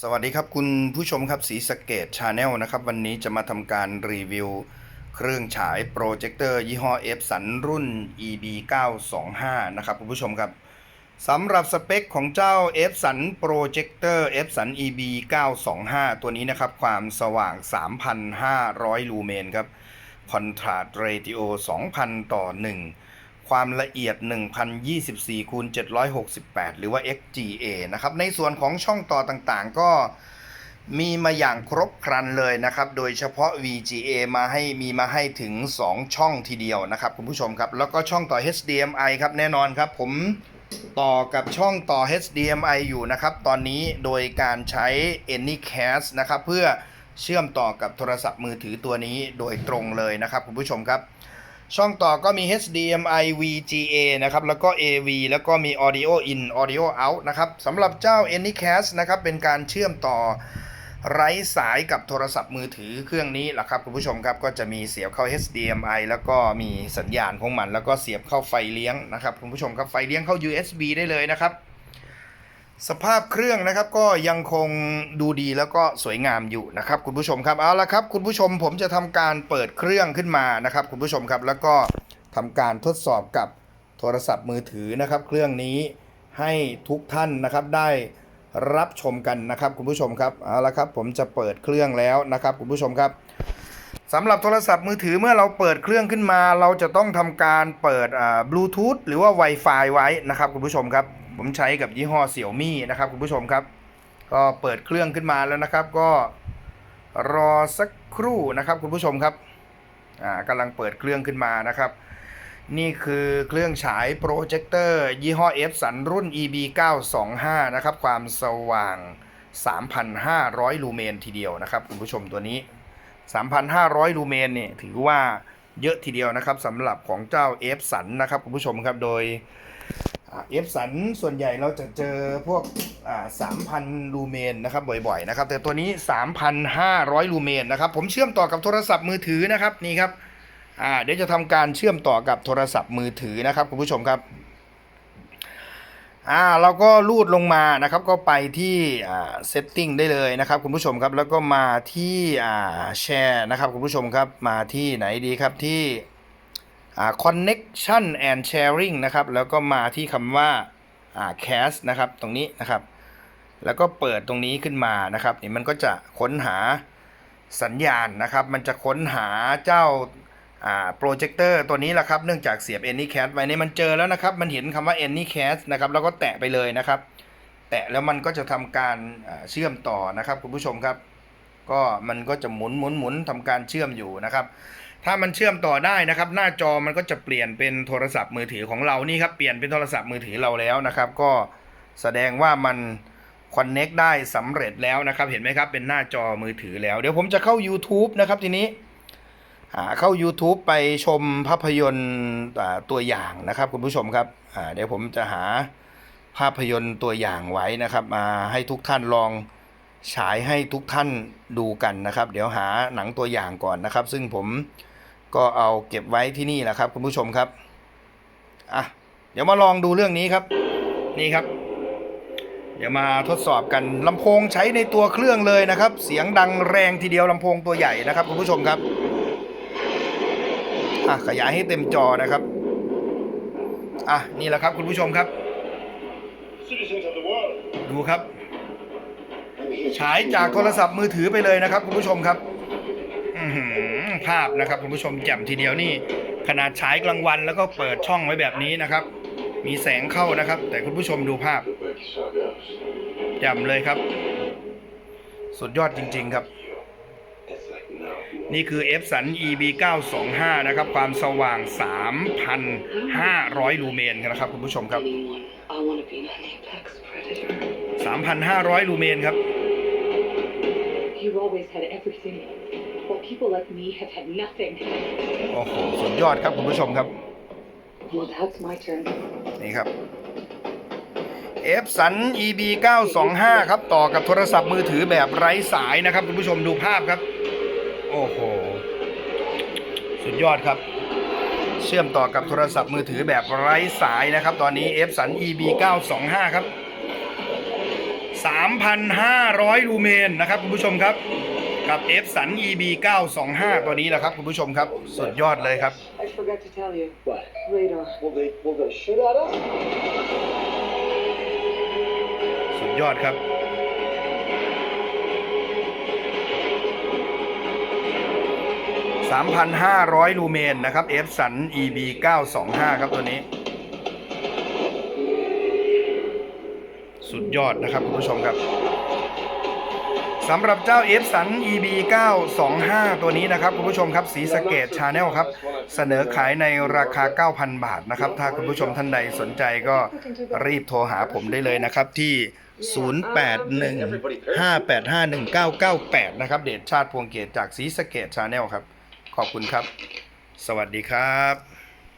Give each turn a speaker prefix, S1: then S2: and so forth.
S1: สวัสดีครับคุณผู้ชมครับสีสเกตชาแนลนะครับ วันนี้จะมาทำการรีวิว เครื่องฉายโปรเจคเตอร์ยี่ห้อ F สันรุ่น EB 925นะครับคุณผู้ชมครับสำหรับสเปคของเจ้า F สันโปรเจคเตอร์ F สัน EB 925ตัวนี้นะครับ ความสว่าง 3,500 ลูเมนครับคอนทราสต์เรติโอ 2,000 ต่อ 1 ความละเอียด 1024คูณ768 หรือว่า XGA นะครับ ในส่วนของช่องต่อต่างๆ ก็มีมาอย่างครบครันเลยนะครับ โดยเฉพาะ VGA มาให้มีมาให้ถึง 2 ช่องทีเดียวนะครับคุณผู้ชมครับ แล้วก็ช่องต่อ HDMI ครับแน่นอนครับ ผมต่อกับช่องต่อ HDMI อยู่นะครับ ตอนนี้โดยการใช้ Anycast นะครับ เพื่อเชื่อมต่อกับโทรศัพท์มือถือตัวนี้โดยตรงเลยนะครับคุณผู้ชมครับ ช่องต่อก็มี HDMI VGA นะครับ แล้วก็ AV แล้วก็มี Audio In Audio Out นะครับสำหรับเจ้า Anycast นะครับ เป็นการเชื่อมต่อไร้สายกับโทรศัพท์มือถือเครื่องนี้แหละครับคุณผู้ชมครับก็จะมีเสียบเข้า HDMI แล้วก็มีสัญญาณของมัน แล้วก็เสียบเข้าไฟเลี้ยงนะครับคุณผู้ชมครับไฟเลี้ยงเข้า USB ได้เลยนะครับ สภาพเครื่องนะครับก็ยังคงดูดีแล้วก็สวยงามอยู่นะครับ คุณผู้ชมครับเอาละครับคุณผู้ชมผมจะทำการเปิดเครื่องขึ้นมานะครับ คุณผู้ชมครับแล้วก็ทำการทดสอบกับโทรศัพท์มือถือนะครับ เครื่องนี้ให้ทุกท่านนะครับได้รับชมกันนะครับ คุณผู้ชมครับเอาละครับ ผมจะเปิดเครื่องแล้วนะครับ คุณผู้ชมครับสำหรับโทรศัพท์มือถือเมื่อเราเปิดเครื่องขึ้นมา เราจะต้องทำการเปิดบลูทูธหรือว่า Wi-Fi ไว้นะครับ คุณผู้ชมครับ ผมใช้กับยี่ห้อเสี่ยวมี่นะครับคุณผู้ชมครับ ก็เปิดเครื่องขึ้นมาแล้วนะครับ ก็รอสักครู่นะครับคุณผู้ชมครับอ่ากำลังเปิดเครื่องขึ้นมานะครับ นี่คือเครื่องฉายโปรเจคเตอร์ยี่ห้อ F สันรุ่น EB 925นะครับความสว่าง 3,500 ลูเมนทีเดียวนะครับคุณผู้ชมตัวนี้ 3,500 ลูเมนเนี่ยถือว่าเยอะทีเดียวนะครับสำหรับของเจ้า F สันนะครับคุณผู้ชมครับโดย เอฟสันส่วนใหญ่เราจะเจอพวกสามพันลูเมนนะครับบ่อยๆนะครับแต่ตัวนี้ 3,500 ลูเมนนะครับผมเชื่อมต่อกับโทรศัพท์มือถือนะครับนี่ครับเดี๋ยวจะทำการเชื่อมต่อกับโทรศัพท์มือถือนะครับคุณผู้ชมครับอ่าเราก็ลูดลงมานะครับก็ไปที่อ่าเซตติ้งได้เลยนะครับคุณผู้ชมครับแล้วก็มาที่อ่าแชร์นะครับคุณผู้ชมครับมาที่ไหนดีครับที่ connection and sharing นะครับ แล้วก็มาที่คำว่า cast นะครับ ตรงนี้นะครับ แล้วก็เปิดตรงนี้ขึ้นมานะครับนี่มันก็จะค้นหาสัญญาณนะครับ มันจะค้นหาเจ้าโปรเจคเตอร์ตัวนี้แหละครับ เนื่องจากเสียบ Anycast ไว้นี่มันเจอแล้วนะครับ มันเห็นคำว่า Anycast นะครับ แล้วก็แตะไปเลยนะครับ แตะแล้วมันก็จะทำการเชื่อมต่อนะครับคุณผู้ชมครับ ก็มันก็จะหมุนหมุนหมุนทำการเชื่อมอยู่นะครับ ถ้ามันเชื่อมต่อได้นะครับ หน้าจอมันก็จะเปลี่ยนเป็นโทรศัพท์มือถือของเรานี่ครับเปลี่ยนเป็นโทรศัพท์มือถือเราแล้วนะครับ ก็แสดงว่ามันคอนเน็กได้สำเร็จแล้วนะครับ เห็นไหมครับเป็นหน้าจอมือถือแล้ว เดี๋ยวผมจะเข้า YouTube นะครับทีนี้หาเข้า YouTube ไปชมภาพยนตร์ตัวอย่างนะครับ คุณผู้ชมครับเดี๋ยวผมจะหาภาพยนตร์ตัวอย่างไว้นะครับมาให้ทุกท่านลองฉายให้ทุกท่านดูกันนะครับ เดี๋ยวหาหนังตัวอย่างก่อนนะครับ ซึ่งผม ก็เอาเก็บไว้ที่นี่แหละครับ คุณผู้ชมครับอะเดี๋ยวมาลองดูเรื่องนี้ครับ นี่ครับ เดี๋ยวมาทดสอบกันลำโพงใช้ในตัวเครื่องเลยนะครับ เสียงดังแรงทีเดียวลำโพงตัวใหญ่นะครับ คุณผู้ชมครับอะขยายให้เต็มจอนะครับอะนี่แหละครับคุณผู้ชมครับ
S2: Citizens of the world,
S1: ดูครับ
S2: I'm here
S1: ฉายจากโทรศัพท์มือถือไปเลยนะครับ คุณผู้ชมครับ อือหือ ภาพนะครับคุณผู้ชมแจ่มทีเดียวนี่ขนาดฉายกลางวันแล้วก็เปิดช่องไว้แบบนี้นะครับ มีแสงเข้านะครับ แต่คุณผู้ชมดูภาพแจ่มเลยครับ สุดยอดจริง ๆครับ นี่คือ F สัน EB 925นะครับ ความสว่าง 3,500 ลูเมนนะครับคุณผู้ชมครับ 3,500 ลูเมนครับ
S3: You've always had everything, while people like me have had nothing.
S1: โอ้โหสุดยอดครับคุณผู้ชมครับ
S3: Well, that's my turn.
S1: นี่ครับ F สัน EB 925 ครับ ต่อกับโทรศัพท์มือถือแบบไร้สายนะครับ คุณผู้ชมดูภาพครับ โอ้โห สุดยอดครับ เชื่อมต่อกับโทรศัพท์มือถือแบบไร้สายนะครับ ตอนนี้ F สัน EB 925 ครับ 3,500 ลูเมนนะครับ คุณผู้ชมครับ กับ F สัน EB 925 ตัวนี้แหละครับคุณผู้ชมครับ สุดยอดเลยครับ
S3: I forgot to tell you.
S2: What?
S3: Radar.
S2: Will they will they shoot at us?
S1: สุดยอดครับ 3,500 ลูเมนนะครับ F สัน EB 925 ครับตัวนี้ สุดยอดนะครับคุณผู้ชมครับ สำหรับเจ้า F สัน EB 925 ตัวนี้นะครับคุณผู้ชมครับสีสเกตชาแนลครับ เสนอขายในราคา 9,000 บาทนะครับ ถ้าคุณผู้ชมท่านใดสนใจก็รีบโทรหาผมได้เลยนะครับ ที่ 0815851998 นะครับ เดชชาติพวงเกตจากสีสเกตชาแนลครับ ขอบคุณครับ สวัสดีครับ